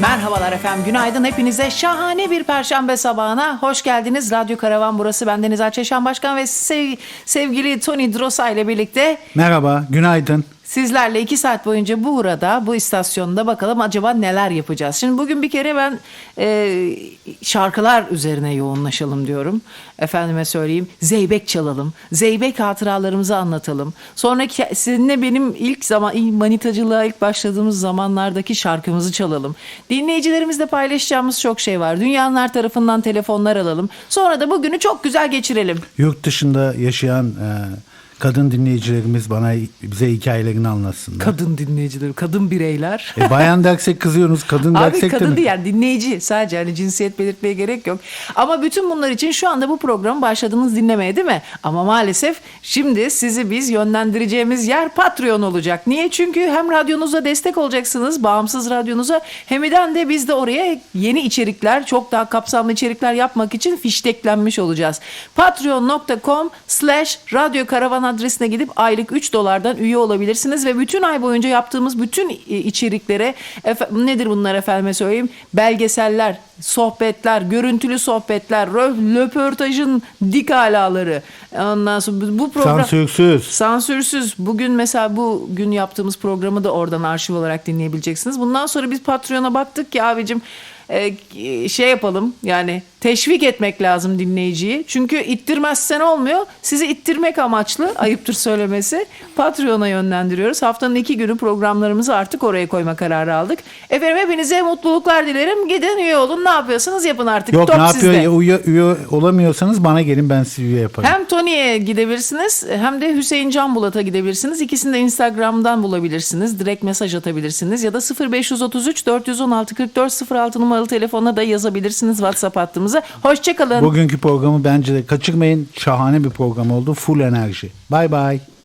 Merhabalar efendim, günaydın hepinize. Şahane bir perşembe sabahına hoş geldiniz. Radyo Karavan burası. Ben Deniz Açeşan Başkan ve sev- sevgili Tony Drosa ile birlikte Merhaba, günaydın. Sizlerle iki saat boyunca burada, bu istasyonda bakalım acaba neler yapacağız. Şimdi bugün bir kere ben e, şarkılar üzerine yoğunlaşalım diyorum. Efendime söyleyeyim, zeybek çalalım. Zeybek hatıralarımızı anlatalım. Sonraki sizinle benim ilk zaman, ilk manitacılığa ilk başladığımız zamanlardaki şarkımızı çalalım. Dinleyicilerimizle paylaşacağımız çok şey var. Dünyanın her tarafından telefonlar alalım. Sonra da bugünü çok güzel geçirelim. Yurt dışında yaşayan e, kadın dinleyicilerimiz bana bize hikayelerini anlatsınlar. Kadın dinleyiciler, kadın bireyler. E, bayan dersek kızıyorsunuz, kadın Abi dersek de kadın mi? değil yani dinleyici sadece hani cinsiyet belirtmeye gerek yok. Ama bütün bunlar için şu anda bu programı başladınız dinlemeye değil mi? Ama maalesef şimdi sizi biz yönlendireceğimiz yer Patreon olacak. Niye? Çünkü hem radyonuza destek olacaksınız, bağımsız radyonuza hem de biz de oraya yeni içerikler, çok daha kapsamlı içerikler yapmak için fişteklenmiş olacağız. Patreon.com slash radyo adresine gidip aylık 3 dolardan üye olabilirsiniz. Ve bütün ay boyunca yaptığımız bütün e, içeriklere nedir bunlar efendime söyleyeyim? Belgeseller, sohbetler, görüntülü sohbetler, rö- röportajın dik alaları. Ondan sonra bu- bu program Sansürsüz. Sansürsüz. Bugün mesela bu gün yaptığımız programı da oradan arşiv olarak dinleyebileceksiniz. Bundan sonra biz Patreon'a baktık ki abicim e, şey yapalım yani teşvik etmek lazım dinleyiciyi. Çünkü ittirmezsen olmuyor. Sizi ittirmek amaçlı ayıptır söylemesi. Patreon'a yönlendiriyoruz. Haftanın iki günü programlarımızı artık oraya koyma kararı aldık. Efendim hepinize mutluluklar dilerim. Gidin üye olun. Ne yapıyorsanız yapın artık. Yok Top ne yapıyor? sizde. Üye, üye olamıyorsanız bana gelin ben sizi üye yaparım. Hem Tony'ye gidebilirsiniz hem de Hüseyin Can Bulat'a gidebilirsiniz. İkisini de Instagram'dan bulabilirsiniz. Direkt mesaj atabilirsiniz. Ya da 0533 416 44 06 numaralı telefona da yazabilirsiniz WhatsApp hattımıza. Hoşçakalın. Bugünkü programı bence de kaçırmayın. Şahane bir program oldu. Full enerji. Bay bay.